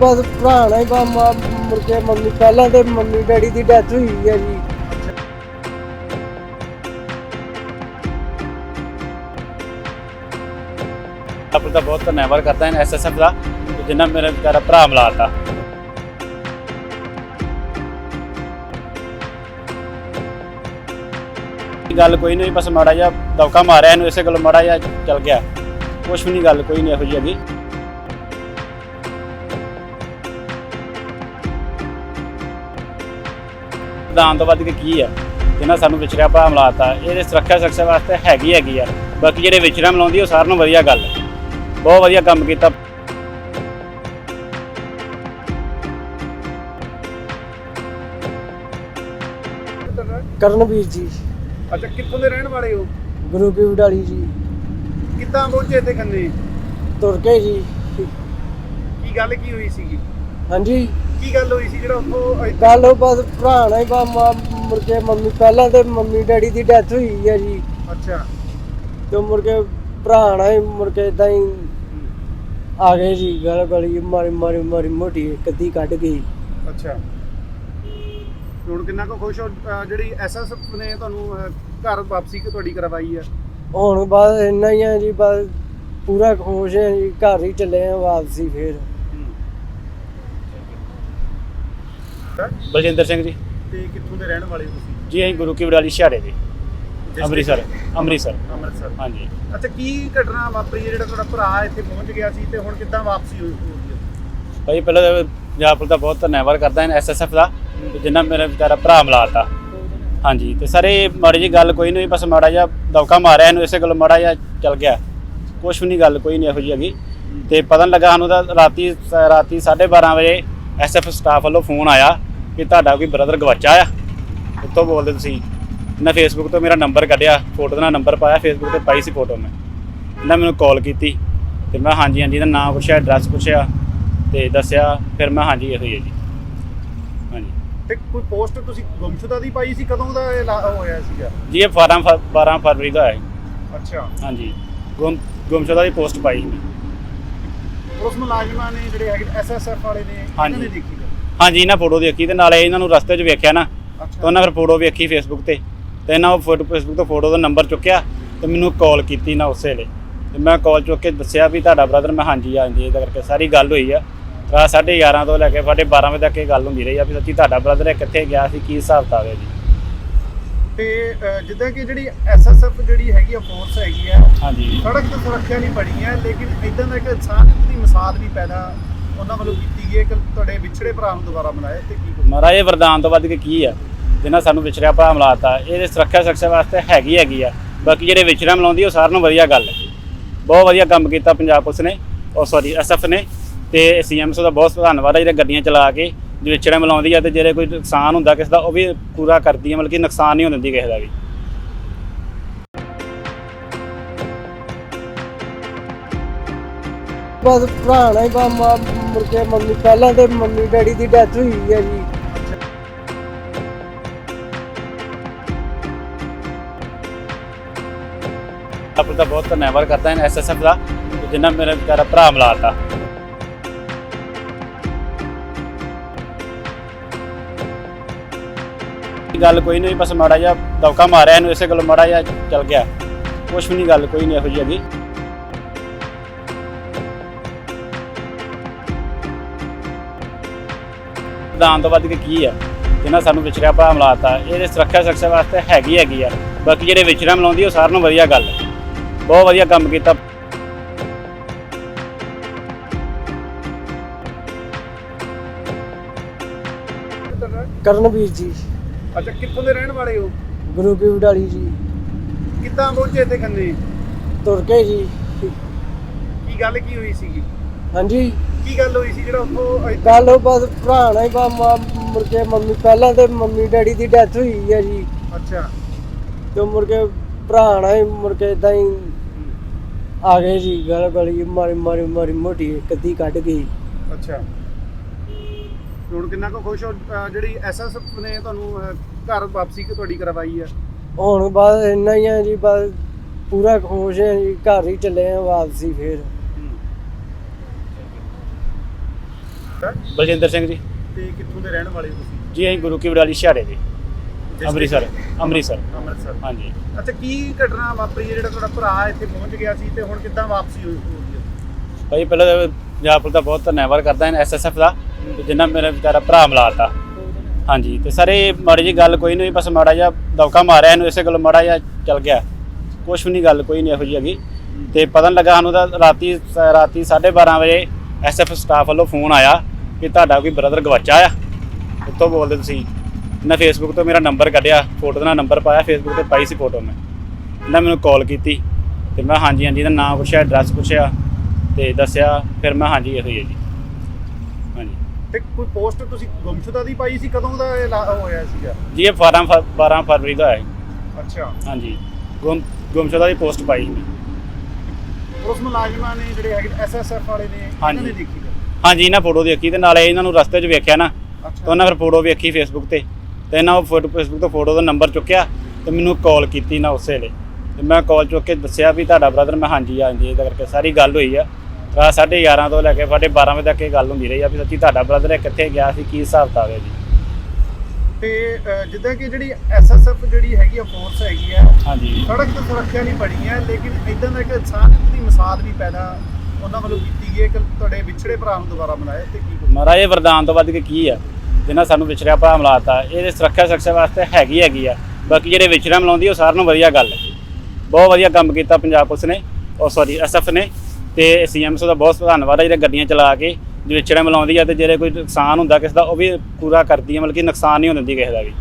ਬਸ ਭਰਾ ਨਾਲ ਹੀ ਮੁੜ ਕੇ ਮੰਮੀ, ਪਹਿਲਾਂ ਤੇ ਮੰਮੀ ਡੈਡੀ ਦੀ ਡੈਥ ਹੋਈ ਹੈ ਜੀ। ਆਪਣਾ ਤਾਂ ਬਹੁਤ ਧੰਨਵਾਦ ਕਰਦਾ ਹਾਂ ਐਸਐਸਐਫ ਦਾ ਜਿਨ੍ਹਾਂ ਮੇਰਾ ਵਿਚਾਰਾ ਭਰਾ ਮਿਲਾਤਾ। ਗੱਲ ਕੋਈ ਨਹੀਂ, ਬਸ ਮਾੜਾ ਜਿਹਾ ਦੌਕਾ ਮਾਰਿਆ ਇਹਨੂੰ, ਇਸੇ ਗੱਲੋਂ ਮਾੜਾ ਜਿਹਾ ਚੱਲ ਗਿਆ। ਕੁਛ ਵੀ ਨਹੀਂ, ਗੱਲ ਕੋਈ ਨਹੀਂ ਇਹੋ ਜਿਹੀ ਹੈਗੀ। ਦਾਨ ਤੋਂ ਵੱਧ ਕੇ ਕੀ ਹੈ ਜਿਹਨਾਂ ਸਾਨੂੰ ਵਿਚਰਿਆ ਭਰਾ ਮਿਲਾਤਾ। ਇਹਦੇ ਸੁਰੱਖਿਆ ਸੁਰੱਖਿਆ ਵਾਸਤੇ ਹੈਗੀ ਹੈਗੀ ਆ। ਬਾਕੀ ਜਿਹੜੇ ਵਿਚਰਿਆ ਮਿਲਾਉਂਦੀ ਉਹ ਸਾਰਿਆਂ ਨੂੰ ਵਧੀਆ ਗੱਲ ਹੈ ਬਹੁਤ ਵਧੀਆ ਕੰਮ ਕੀਤਾ। ਕਰਨਵੀਰ ਜੀ। ਅੱਛਾ ਕਿੱਥੋਂ ਦੇ ਰਹਿਣ ਵਾਲੇ ਹੋ? ਗੁਰੂ ਕੀ ਵਡਾਲੀ ਜੀ। ਕਿੱਦਾਂ ਪਹੁੰਚੇ ਤੇ ਖੰਨੇ ਤੁਰ ਕੇ ਜੀ। ਕੀ ਗੱਲ ਕੀ ਹੋਈ ਸੀਗੀ? ਹਾਂਜੀ। ਕੀ ਗੱਲ ਹੋਈ ਸੀ ਜਿਹੜਾ ਉੱਥੋਂ ਇੱਥੇ- ਗੱਲ ਉਹ ਬਸ ਭਰਾ ਨਾਲ ਹੀ ਬਾ ਮਾਂ ਮੁੜ ਕੇ ਮੰਮੀ ਪਹਿਲਾਂ ਤੇ ਮੰਮੀ ਡੈਡੀ ਦੀ ਡੈਥ ਹੋਈ ਹੈ ਜੀ। ਅੱਛਾ। ਤੇ ਕੇ ਭਰਾ ਨਾਲ ਹੀ ਕੇ ਇਦਾਂ ਹੀ ਆ ਗਏ ਜੀ ਗਲ ਗਲੀ ਮਾਰੀ ਮਾਰੀ ਮਾਰੀ ਮੋਟੀ ਇੱਕ ਅੱਧੀ ਕੱਢ ਗਈ ਅੱਛਾ। ਹੁਣ ਕਿੰਨਾ ਕੁ ਖੁਸ਼ ਹੋ ਅਹ ਜਿਹੜੀ ਐਸਐਸਐਫ ਨੇ ਤੁਹਾਨੂੰ ਅਹ, ਘਰ ਵਾਪਸੀ ਕਿ ਤੁਹਾਡੀ ਕਰਵਾਈ ਹੈ ਹੁਣ ਬਸ ਇੰਨਾ ਹੀ ਆ ਜੀ ਬਸ ਪੂਰਾ ਖੁਸ਼ ਹੈ ਜੀ ਘਰ ਹੀ ਚੱਲੇ ਆ ਵਾਪਸੀ ਫੇਰ। ਬਲਜਿੰਦਰ ਸਿੰਘ ਜੀ। ਤੇ ਕਿੱਥੋਂ ਦੇ ਰਹਿਣ ਵਾਲੇ ਹੋ ਤੁਸੀਂ? ਜੀ ਅਸੀਂ ਗੁਰੂ ਕੀ ਵਡਾਲੀ ਛਿਆੜੇ ਦੇ। ਅੰਮ੍ਰਿਤਸਰ ਅੰਮ੍ਰਿਤਸਰ। ਅੰਮ੍ਰਿਤਸਰ। ਹਾਂਜੀ। ਅੱਛਾ ਕੀ ਘਟਨਾ ਵਾਪਰੀ ਹੈ ਜਿਹੜਾ ਤੁਹਾਡਾ ਭਰਾ ਇੱਥੇ ਪਹੁੰਚ ਗਿਆ ਸੀ ਤੇ ਹੁਣ ਕਿੱਦਾਂ ਵਾਪਸੀ ਹੋਈ ਭਾਈ ਪਹਿਲਾਂ ਤਾਂ ਪੰਜਾਬ ਪੁਲਿਸ ਦਾ ਬਹੁਤ ਧੰਨਵਾਦ ਕਰਦਾ ਹਾਂ ਐਸਐਸਐਫ ਦਾ ਜਿਨ੍ਹਾਂ ਮੇਰਾ ਵਿਚਾਰਾ ਭਰਾ ਮਿਲਾਤਾ ਹਾਂਜੀ ਤੇ ਸਾਰੇ ਮਾੜੀ ਜੀ ਗੱਲ ਕੋਈ ਨਹੀਂ ਬਸ ਮਾੜਾ ਜਿਹਾ ਦੌਕਾ ਮਾਰਿਆ ਇਹਨੂੰ ਇਸੇ ਗੱਲੋਂ ਮਾੜਾ ਜਿਹਾ ਚੱਲ ਗਿਆ। ਕੁਛ ਵੀ ਨਹੀਂ ਗੱਲ ਕੋਈ ਨਹੀਂ ਇਹੋ ਜਿਹੀ ਹੈਗੀ। ਤੇ ਪਤਾ ਨੀ ਲੱਗਾ ਸਾਨੂੰ ਤਾਂ ਰਾਤੀ ਰਾਤੀ 12:30 ਵਜੇ ਐਸਐਫ ਸਟਾਫ ਵੱਲੋਂ ਫੋਨ ਆਇਆ। ਕਿ ਤੁਹਾਡਾ ਕੋਈ ਬ੍ਰਦਰ ਗਵਾਚਾ ਆ? ਉੱਥੋਂ ਬੋਲਦੇ ਤੁਸੀਂ ਇਹਨਾਂ ਫੇਸਬੁੱਕ ਤੋਂ ਮੇਰਾ ਨੰਬਰ ਕੱਢਿਆ ਫੋਟੋ ਦਾ ਨੰਬਰ ਪਾਇਆ ਫੇਸਬੁੱਕ ਤੇ ਪਾਈ ਸੀ ਫੋਟੋ ਮੈਂ। ਇਹਨਾਂ ਮੈਨੂੰ ਕਾਲ ਕੀਤੀ ਤੇ ਮੈਂ ਹਾਂਜੀ ਹਾਂਜੀ ਦਾ ਨਾਮ ਪੁੱਛਿਆ ਐਡਰੈਸ ਪੁੱਛਿਆ ਤੇ ਦੱਸਿਆ ਫਿਰ ਮੈਂ ਹਾਂਜੀ ਇਹੋ ਹੀ ਹੈ ਜੀ। ਹਾਂਜੀ। ਤੇ ਕੋਈ ਪੋਸਟ ਤੁਸੀਂ ਗੁੰਮਸ਼ੁਦਾ ਦੀ ਪਾਈ ਸੀ ਕਦੋਂ ਦਾ ਇਹ ਲਾ- ਹੋਇਆ ਸੀਗਾ? ਜੀ ਇਹ 12 ਫ- 12 ਫਰਵਰੀ ਦਾ ਹੈ। ਅੱਛਾ। ਹਾਂਜੀ। ਗੁੰਮ ਗੁੰਮਸ਼ੁਦਾ ਦੀ ਪੋਸਟ ਪਾਈ ਮੈਂ। ਪੁਲਿਸ ਮੁਲਾਜ਼ਮਾਂ ਨੇ ਜਿਹੜੇ ਹੈਗੇ ਐਸਐਸਐਫ ਵਾਲੇ ਨੇ ਇਹਨਾਂ ਹਾਂਜੀ। ਨੇ ਦੇਖੀ। ਹਾਂਜੀ ਇਹਨਾਂ ਫੋਟੋ ਦੇਖੀ ਤੇ ਨਾਲੇ ਇਹਨਾਂ ਨੂੰ ਰਸਤੇ 'ਚ ਵੇਖਿਆ ਨਾ। ਤੇ ਉਹਨਾਂ ਫਿਰ ਫੋਟੋ ਵੇਖੀ ਫੇਸਬੁੱਕ ਤੇ। ਤੇ ਇਹਨਾਂ ਉਹ ਫੋਟੋ ਫੇਸਬੁੱਕ ਤੋਂ ਫੋਟੋ ਦਾ ਨੰਬਰ ਚੁੱਕਿਆ ਤੇ ਮੈਨੂੰ ਕਾਲ ਕੀਤੀ ਨਾ ਉਸੇ ਵੇਲੇ। ਤੇ ਮੈਂ ਕਾਲ ਚੁੱਕ ਕੇ ਦੱਸਿਆ ਵੀ ਤੁਹਾਡਾ ਬ੍ਰਦਰ ਮੈਂ ਹਾਂਜੀ ਹਾਂਜੀ ਇਹਦਾ ਕਰਕੇ ਸਾਰੀ ਗੱਲ ਹੋਈ ਆ। ਰਾਤ 11:30 ਤੋਂ ਲੈ ਕੇ ਸਾਢੇ 12 ਵਜੇ ਤੱਕ ਇਹ ਗੱਲ ਹੁੰਦੀ ਰਹੀ ਆ ਵੀ ਸੱਚੀ ਤੁਹਾਡਾ ਬ੍ਰਦਰ ਕਿੱਥੇ ਗਿਆ ਸੀ ਕੀ ਹਿਸਾਬ ਕਿਤਾਬ ਹੈ ਜੀ। ਤੇ ਜਿੱਦਾਂ ਕਿ ਜਿਹੜੀ ਐਸਐਸਐਫ ਜਿਹੜੀ ਹੈਗੀ ਆ ਫੋਰਸ ਹੈਗੀ ਆ ਹਾਂਜੀ। ਸੜਕ ਤੇ ਸੁਰੱਖਿਆ ਨਹੀਂ ਬਣੀ ਹੈ ਲੇਕਿਨ ਇਦਾਂ ਦਾ ਇੱਕ ਇਨਸਾਨ ਦੀ ਮਿਸਾਲ ਵੀ ਪੈਦਾ ਉਹਨਾਂ ਵੱਲੋਂ ਕੀਤੀ ਗਈ ਹੈ ਕਿ ਤੁਹਾਡੇ ਵਿਛੜੇ ਭਰਾ ਨੂੰ ਦੁਬਾਰਾ ਬਣਾਇਆ ਤੇ ਕੀ ਕਹੋਗੇ? ਮਹਾਰਾਜ ਇਹ ਵਰਦਾਨ ਤੋਂ ਵੱਧ ਕੇ ਕੀ ਆ? ਜਿਨ੍ਹਾਂ ਸਾਨੂੰ ਵਿਚਰਿਆ ਭਰਾ ਮਿਲਾਤਾ ਇਹਦੇ ਸੁਰੱਖਿਆ ਸੁਰੱਖਿਆ ਵਾਸਤੇ ਹੈਗੀ ਹੈਗੀ ਆ। ਬਾਕੀ ਜਿਹੜੇ ਵਿਚਰਿਆ ਮਿਲਾਉਂਦੀ ਉਹ ਸਾਰਿਆਂ ਨੂੰ ਵਧੀਆ ਗੱਲ ਹੈ ਬਹੁਤ ਵਧੀਆ ਕੰਮ ਕੀਤਾ ਪੰਜਾਬ ਪੁਲਿਸ ਨੇ ਉਹ ਸੌਰੀ ਐਸਐਫ ਨੇ। ਤੇ ਸੀਐਮਸ ਦਾ ਬਹੁਤ ਧੰਨਵਾਦ ਹੈ ਜਿਹੜੇ ਗੱਡੀਆਂ ਚਲਾ ਕੇ ਜੇ ਵਿਚਰਿਆ ਮਿਲਾਉਂਦੀ ਆ ਤੇ ਜਿਹੜੇ ਕੋਈ ਨੁਕਸਾਨ ਹੁੰਦਾ ਕਿਸੇ ਦਾ ਉਹ ਵੀ ਪੂਰਾ ਕਰਦੀ ਹੈ ਮਤਲਬ ਕਿ ਨੁਕਸਾਨ ਨਹੀਂ ਹੋਣ ਦਿੰਦੀ ਕਿਸੇ ਦਾ ਵੀ। ਬਸ ਭਰਾ ਨਾਲ ਹੀ ਬਾ ਮਾਂ ਮੁੜ ਕੇ ਮੰਮੀ, ਪਹਿਲਾਂ ਤੇ ਮੰਮੀ ਡੈਡੀ ਦੀ ਡੈਥ ਹੋਈ ਹੈ ਜੀ। ਆਪਣਾ ਤਾਂ ਬਹੁਤ ਧੰਨਵਾਦ ਕਰਦਾ ਹਾਂ ਐਸਐਸਐਫ ਦਾ, ਜਿਨ੍ਹਾਂ ਮੇਰਾ ਵਿਚਾਰਾ ਭਰਾ ਮਿਲਾਤਾ। ਗੱਲ ਕੋਈ ਨਹੀਂ, ਬਸ ਮਾੜਾ ਜਿਹਾ ਦੌਕਾ ਮਾਰਿਆ ਇਹਨੂੰ, ਇਸੇ ਗੱਲੋਂ ਮਾੜਾ ਜਿਹਾ ਚੱਲ ਗਿਆ। ਕੁਛ ਵੀ ਨਹੀਂ, ਗੱਲ ਕੋਈ ਨਹੀਂ ਇਹੋ ਜਿਹੀ ਹੈਗੀ। ਦਾਨ ਤੋਂ ਵੱਧ ਕੇ ਕੀ ਆ? ਜਿਨ੍ਹਾਂ ਸਾਨੂੰ ਵਿਚਰਿਆ ਭਰਾ ਮਿਲਾਤਾ। ਇਹਦੇ ਸੁਰੱਖਿਆ ਸੁਰੱਖਿਆ ਵਾਸਤੇ ਹੈਗੀ ਹੈਗੀ ਆ। ਬਾਕੀ ਜਿਹੜੇ ਵਿਚਰਿਆ ਮਿਲਾਉਂਦੀ ਉਹ ਸਾਰਿਆਂ ਨੂੰ ਵਧੀਆ ਗੱਲ ਹੈ ਬਹੁਤ ਵਧੀਆ ਕੰਮ ਕੀਤਾ। ਕਰਨਵੀਰ ਜੀ। ਅੱਛਾ ਕਿੱਥੋਂ ਦੇ ਰਹਿਣ ਵਾਲੇ ਹੋ? ਗੁਰੂ ਕੀ ਵਡਾਲੀ ਜੀ। ਕਿੱਦਾਂ ਪਹੁੰਚੇ ਤੇ ਖੰਨੇ ਤੁਰ ਕੇ ਜੀ। ਕੀ ਗੱਲ ਕੀ ਹੋਈ ਸੀਗੀ? ਹਾਂਜੀ। ਕੀ ਗੱਲ ਹੋਈ ਸੀ ਜਿਹੜਾ ਉੱਥੋਂ ਗੱਲ ਉਹ ਬਸ ਭਰਾ ਨਾਲ ਹੀ ਬਾ ਮਾਂ ਮੁੜ ਕੇ ਮੰਮੀ ਪਹਿਲਾਂ ਤੇ ਮੰਮੀ ਡੈਡੀ ਦੀ ਡੈਥ ਹੋਈ ਹੈ ਜੀ। ਅੱਛਾ। ਤੇ ਮੁੜ ਕੇ ਭਰਾ ਨਾਲ ਹੀ ਮੁੜ ਕੇ ਇਦਾਂ ਹੀ ਆ ਗਏ ਜੀ ਗਲ ਗਲੀ ਮਾਰੀ ਮਾਰੀ ਮਾਰੀ ਮੋਟੀ ਇੱਕ ਅੱਧੀ ਕੱਢ ਗਈ ਅੱਛਾ। ਤੇ ਹੁਣ ਕਿੰਨਾ ਕੁ ਖੁਸ਼ ਹੋ ਅਹ, ਜਿਹੜੀ ਐਸਐਸਐਫ ਨੇ ਤੁਹਾਨੂੰ ਅਹ, ਘਰ ਵਾਪਸੀ ਕਿ ਤੁਹਾਡੀ ਕਰਵਾਈ ਹੈ ਹੁਣ ਬਸ ਇੰਨਾ ਹੀ ਆ ਜੀ ਬਸ ਪੂਰਾ ਖੁਸ਼ ਹੈ ਜੀ ਘਰ ਹੀ ਚੱਲੇ ਆ ਵਾਪਸੀ ਫੇਰ। ਬਲਜਿੰਦਰ ਸਿੰਘ ਜੀ। ਤੇ ਕਿੱਥੋਂ ਦੇ ਰਹਿਣ ਵਾਲੇ ਹੋ ਤੁਸੀਂ? ਜੀ ਅਸੀਂ ਗੁਰੂ ਕੀ ਵਡਾਲੀ ਛਿਆੜੇ ਦੇ? ਅੰਮ੍ਰਿਤਸਰ ਅੰਮ੍ਰਿਤਸਰ। ਅੰਮ੍ਰਿਤਸਰ। ਹਾਂਜੀ। ਅੱਛਾ ਕੀ ਘਟਨਾ ਵਾਪਰੀ ਹੈ ਜਿਹੜਾ ਤੁਹਾਡਾ ਭਰਾ ਇੱਥੇ ਪਹੁੰਚ ਗਿਆ ਸੀ ਤੇ ਹੁਣ ਕਿੱਦਾਂ ਵਾਪਸੀ ਹੋਈ ਭਾਈ ਪਹਿਲਾਂ ਤਾਂ ਪੰਜਾਬ ਪੁਲਿਸ ਦਾ ਬਹੁਤ ਧੰਨਵਾਦ ਕਰਦਾ ਹਾਂ ਐਸਐਸਐਫ ਦਾ ਜਿਨ੍ਹਾਂ ਮੇਰਾ ਵਿਚਾਰਾ ਭਰਾ ਮਿਲਾਤਾ ਹਾਂਜੀ ਤੇ ਸਰ ਇਹ ਮਾੜੀ ਜੀ ਗੱਲ ਕੋਈ ਨਹੀਂ ਬਸ ਮਾੜਾ ਜਿਹਾ ਦੌਕਾ ਮਾਰਿਆ ਇਹਨੂੰ ਇਸੇ ਗੱਲ ਮਾੜਾ ਜਿਹਾ ਚੱਲ ਗਿਆ। ਕੁਛ ਵੀ ਨਹੀਂ ਗੱਲ ਕੋਈ ਨਹੀਂ ਇਹੋ ਜਿਹੀ ਹੈਗੀ। ਤੇ ਪਤਾ ਲੱਗਾ ਸਾਨੂੰ ਤਾਂ ਰਾਤੀ ਰਾਤੀ 12:30 ਵਜੇ ਐਸਐਫ ਸਟਾਫ ਵੱਲੋਂ ਫੋਨ ਆਇਆ ਕਿ ਤੁਹਾਡਾ ਕੋਈ ਬ੍ਰਦਰ ਗਵਾਚਾ ਆ। ਉੱਤੋਂ ਬੋਲਦੇ ਤੁਸੀਂ ਇਹਨਾਂ ਫੇਸਬੁੱਕ ਤੋਂ ਮੇਰਾ ਨੰਬਰ ਕੱਢਿਆ ਫੋਟੋ ਦਾ ਨੰਬਰ ਪਾਇਆ ਫੇਸਬੁੱਕ ਤੇ ਪਾਈ ਸੀ ਫੋਟੋ ਮੈਂ। ਇਹਨਾਂ ਮੈਨੂੰ ਕਾਲ ਕੀਤੀ ਤੇ ਮੈਂ ਹਾਂਜੀ ਹਾਂਜੀ ਦਾ ਨਾਮ ਪੁੱਛਿਆ ਐਡਰੈਸ ਪੁੱਛਿਆ ਤੇ ਦੱਸਿਆ ਫਿਰ ਮੈਂ ਹਾਂਜੀ ਇਹੋ ਹੀ ਹੈ ਜੀ। ਹਾਂਜੀ। ਤੇ ਕੋਈ ਪੋਸਟ ਤੁਸੀਂ ਗੁੰਮਸ਼ੁਦਾ ਦੀ ਪਾਈ ਸੀ ਕਦੋਂ ਦਾ ਇਹ ਲਾ- ਹੋਇਆ ਸੀਗਾ? ਜੀ ਇਹ 12 ਫ- 12 ਫਰਵਰੀ ਦਾ ਹੈ। ਅੱਛਾ। ਹਾਂਜੀ। ਗੁੰਮ ਗੁੰਮਸ਼ੁਦਾ ਦੀ ਪੋਸਟ ਪਾਈ ਸੀ ਮੈਂ। ਪੁਲਿਸ ਮੁਲਾਜ਼ਮਾਂ ਨੇ ਜਿਹੜੇ ਹੈਗੇ ਐਸਐਸਐਫ ਵਾਲੇ ਨੇ ਇਹਨਾਂ ਹਾਂਜੀ। ਨੇ ਦੇਖੀ ਗੱਲ। ਹਾਂਜੀ ਇਹਨਾਂ ਫੋਟੋ ਦੇਖੀ ਤੇ ਨਾਲੇ ਇਹਨਾਂ ਨੂੰ ਰਸਤੇ 'ਚ ਵੇਖਿਆ ਨਾ ਤੇ ਅੱਛਾ ਉਹਨਾਂ ਫਿਰ ਫੋਟੋ ਵੇਖੀ ਫੇਸਬੁੱਕ ਤੇ ਤੇ ਇਹਨਾਂ ਉਹ ਫੋਟੋ ਫੇਸਬੁੱਕ ਤੋਂ ਫੋਟੋ ਦਾ ਨੰਬਰ ਚੁੱਕਿਆ ਤੇ ਮੈਨੂੰ ਕਾਲ ਕੀਤੀ ਨਾ ਉਸੇ ਵੇਲੇ ਤੇ ਮੈਂ ਕਾਲ ਚੁੱਕ ਕੇ ਦੱਸਿਆ ਵੀ ਤੁਹਾਡਾ ਬ੍ਰਦਰ ਮੈਂ ਹਾਂਜੀ ਹਾਂਜੀ ਇਹਦਾ ਕਰਕੇ ਸਾਰੀ ਗੱਲ ਹੋਈ ਆ ਰਾਤ 11:30 ਤੋਂ ਲੈ ਕੇ ਸਾਢੇ 12 ਵਜੇ ਤੱਕ ਇਹ ਗੱਲ ਹੁੰਦੀ ਰਹੀ ਆ ਵੀ ਸੱਚੀ ਤੁਹਾਡਾ ਬ੍ਰਦਰ ਕਿੱਥੇ ਗਿਆ ਸੀ ਕੀ ਹਿਸਾਬ ਕਿਤਾਬ ਹੈ ਜੀ ਤੇ ਜਿੱਦਾਂ ਕਿ ਜਿਹੜੀ ਐਸਐਸਐਫ ਜਿਹੜੀ ਹੈਗੀ ਆ ਫੋਰਸ ਹੈਗੀ ਆ ਹਾਂਜੀ। ਸੜਕ ਤੇ ਸੁਰੱਖਿਆ ਨਹੀਂ ਬਣੀ ਹੈ ਲੇਕਿਨ ਇਦਾਂ ਦਾ ਇੱਕ ਇਨਸਾਨੀਅਤ ਦੀ ਮਿਸਾਲ ਵੀ ਪੈਦਾ ਉਹਨਾਂ ਵੱਲੋਂ ਕੀਤੀ ਗਈ ਕਿ ਤੁਹਾਡੇ ਵਿਛੜੇ ਭਰਾ ਨੂੰ ਦੁਬਾਰਾ ਬਣਾਇਆ ਤੇ ਕੀ। ਮਹਾਰਾਜ ਇਹ ਵਰਦਾਨ ਤੋਂ ਵੱਧ ਕੇ ਕੀ ਆ? ਜਿਹਨਾਂ ਸਾਨੂੰ ਵਿਚਰਿਆ ਭਰਾ ਮਿਲਾਤਾ ਇਹਦੇ ਸੁਰੱਖਿਆ ਸੁਰੱਖਿਆ ਵਾਸਤੇ ਹੈਗੀ ਹੈਗੀ ਆ। ਬਾਕੀ ਜਿਹੜੇ ਵਿਚਰਿਆ ਮਿਲਾਉਂਦੀ ਉਹ ਸਾਰਿਆਂ ਨੂੰ ਵਧੀਆ ਗੱਲ ਹੈ। ਬਹੁਤ ਵਧੀਆ ਕੰਮ ਕੀਤਾ ਪੰਜਾਬ ਪੁਲਿਸ ਨੇ ਉਹ ਸੌਰੀ ਐਸਐਫ ਨੇ ਤੇ ਸੀਐਮਸੋ ਦਾ ਬਹੁਤ ਧੰਨਵਾਦ ਹੈ ਜਿਹੜੇ ਗੱਡੀਆਂ ਚਲਾ ਕੇ ਜੇ ਮਿਲਾਉਂਦੀ ਆ ਤੇ ਜਿਹੜੇ ਕੋਈ ਨੁਕਸਾਨ ਹੁੰਦਾ ਕਿਸੇ ਦਾ, ਉਹ ਵੀ ਪੂਰਾ ਕਰਦੀ ਆ, ਮਤਲਬ ਕਿ ਨੁਕਸਾਨ ਨਹੀਂ ਹੋਣ ਦਿੰਦੀ ਕਿਸੇ ਦਾ ਵੀ।